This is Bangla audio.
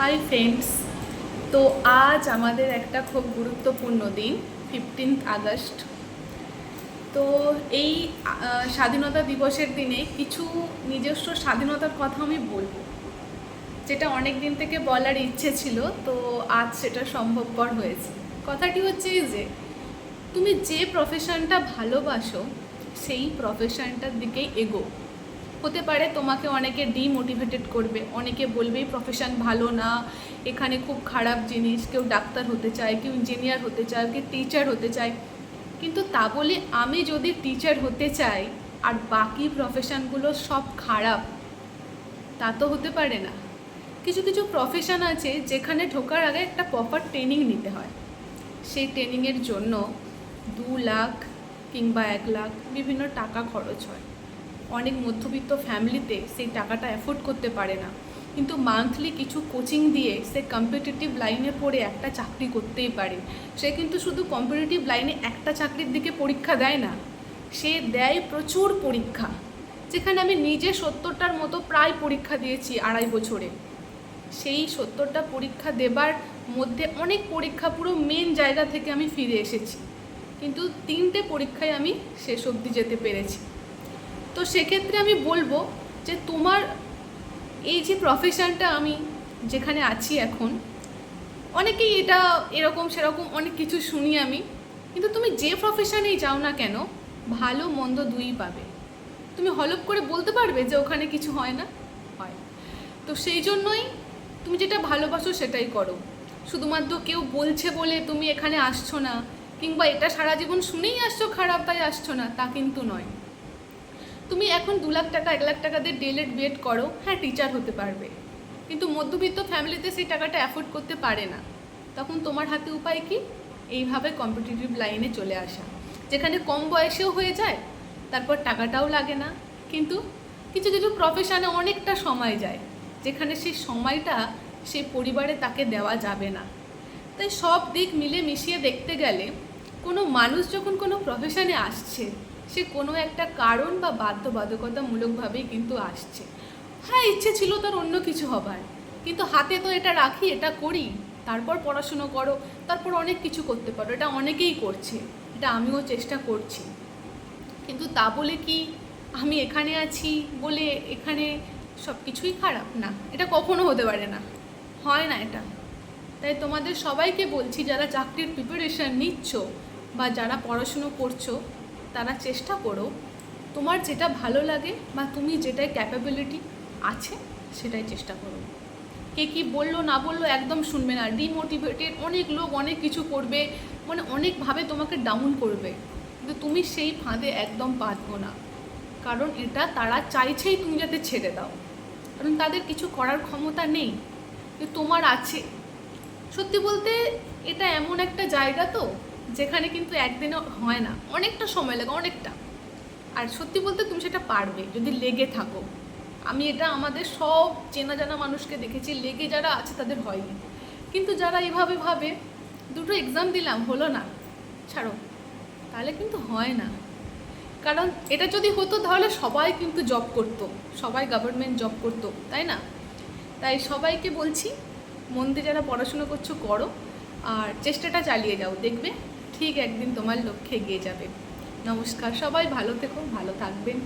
হাই ফ্রেন্ডস তো আজ আমাদের একটা খুব গুরুত্বপূর্ণ দিন ফিফটিন্থ আগস্ট। তো এই স্বাধীনতা দিবসের দিনে কিছু নিজস্ব স্বাধীনতার কথা আমি বলব। যেটা অনেক দিন থেকে বলার ইচ্ছে ছিল, তো আজ সেটা সম্ভবপর হয়েছে। কথাটি হচ্ছে যে, তুমি যে প্রফেশনটা ভালোবাসো, সেই প্রফেশনটার দিকেই এগো। হতে পারে তোমাকে অনেকে ডিমোটিভেটেড করবে। অনেকে বলবে প্রফেশন ভালো না। এখানে খুব খারাপ জিনিস। কেউ ডাক্তার হতে চায়, কেউ ইঞ্জিনিয়ার হতে চায়, কেউ টিচার হতে চায়। কিন্তু তা বলে আমি যদি টিচার হতে চাই, আর বাকি প্রফেশনগুলো সব খারাপ, তা তো হতে পারে না। কিছু কিছু প্রফেশন আছে যেখানে ঢোকার আগে একটা প্রপার ট্রেনিং নিতে হয়। সেই ট্রেনিংয়ের জন্য দু লাখ কিংবা এক লাখ বিভিন্ন টাকা খরচ হয়। অনেক মধ্যবিত্ত ফ্যামিলিতে সেই টাকাটা অ্যাফোর্ড করতে পারে না। কিন্তু মান্থলি কিছু কোচিং দিয়ে সে কম্পিটিটিভ লাইনে পড়ে একটা চাকরি করতেই পারে। সে কিন্তু শুধু কম্পিটিটিভ লাইনে একটা চাকরির দিকে পরীক্ষা দেয় না, সে দেয় প্রচুর পরীক্ষা, যেখানে আমি নিজে সত্তরটার মতো প্রায় পরীক্ষা দিয়েছি আড়াই বছরে। সেই সত্তরটা পরীক্ষা দেবার মধ্যে অনেক পরীক্ষা পুরো মেন জায়গা থেকে আমি ফিরে এসেছি। কিন্তু তিনটে পরীক্ষায় আমি শেষ অবধি যেতে পেরেছি। তো সেক্ষেত্রে আমি বলব যে তোমার এই যে প্রফেশনটা আমি যেখানে আছি এখন, অনেকেই এটা এরকম সেরকম অনেক কিছু শুনি আমি, কিন্তু তুমি যে প্রফেশনেই যাও না কেন, ভালো মন্দ দুই পাবে। তুমি হলপ করে বলতে পারবে যে ওখানে কিছু হয় না? হয়। তো সেই জন্যই তুমি যেটা ভালোবাসো সেটাই করো। শুধুমাত্র কেউ বলছে বলে তুমি এখানে আসছো না, কিংবা এটা সারা জীবন শুনেই আসছো, খারাপ তাই আসছো না, তা কিন্তু নয়। তুমি এখন দু লাখ টাকা, এক লাখ টাকা দিয়ে ডেলেট বিএড করো হ্যাঁ টিচার হতে পারবে। কিন্তু মধ্যবিত্ত ফ্যামিলিতে সেই টাকাটা অ্যাফোর্ড করতে পারে না। তখন তোমার হাতে উপায় কি? এইভাবে কম্পিটিটিভ লাইনে চলে আসা। যেখানে কম বয়সেও হয়ে যায়, তারপর টাকাটাও লাগে না। কিন্তু কিছু কিছু প্রফেশনে অনেকটা সময় যায়, যেখানে সেই সময়টা সেই পরিবারে তাকে দেওয়া যাবে না। তাই সব দিক মিলে মিশিয়ে দেখতে গেলে কোনো মানুষ যখন কোনো প্রফেশনে আসছে সে কোনো একটা কারণ বা বাধ্যবাধকতামূলকভাবেই কিন্তু আসছে। হ্যাঁ ইচ্ছে ছিল তার অন্য কিছু হবার, কিন্তু হাতে তো এটা রাখি, এটা করি। তারপর পড়াশুনো করো, তারপর অনেক কিছু করতে পারো, এটা অনেকেই করছে, এটা আমিও চেষ্টা করছি। কিন্তু তা বলে কি আমি এখানে আছি বলে এখানে সব কিছুই খারাপ? না, এটা কখনো হতে পারে না, হয় না এটা। তাই তোমাদের সবাইকে বলছি, যারা চাকরির প্রিপারেশন নিচ্ছ বা যারা পড়াশুনো করছ তারা চেষ্টা করো, তোমার যেটা ভালো লাগে বা তুমি যেটাই ক্যাপাবিলিটি আছে সেটাই চেষ্টা করো। কে কি বলল না বলল একদম শুনবে না। ডিমোটিভেটেড অনেক লোক অনেক কিছু করবে মানে অনেকভাবে তোমাকে ডাউন করবে। কিন্তু তুমি সেই ফাঁদে একদম পাতবো না। কারণ এটা তারা চাইছেই তুমি যাতে ছেড়ে দাও। কারণ তাদের কিছু করার ক্ষমতা নেই তোমার আছে। সত্যি বলতে এটা এমন একটা জায়গা তো যেখানে কিন্তু একদিনে হয় না। অনেকটা সময় লাগে, অনেকটা। আর সত্যি বলতে তুমি সেটা পারবে, যদি লেগে থাকো। আমি এটা আমাদের সব চেনা জানা মানুষকে দেখেছি, লেগে যারা আছে তাদের হয়নি। কিন্তু যারা এভাবে ভাবে, দুটো এক্সাম দিলাম, হলো না। ছাড়ো, তাহলে কিন্তু হয় না। কারণ এটা যদি হতো, তাহলে সবাই কিন্তু জব করতো। সবাই গভর্নমেন্ট জব করতো, তাই না? তাই সবাইকে বলছি, মন দিয়ে যারা পড়াশুনো করছ, করো। আর চেষ্টাটা চালিয়ে যাও, দেখবে ঠিক একদিন তোমার লক্ষ্যে এগিয়ে যাবে। নমস্কার সবাই ভালো থেকো ভালো থাকবেন।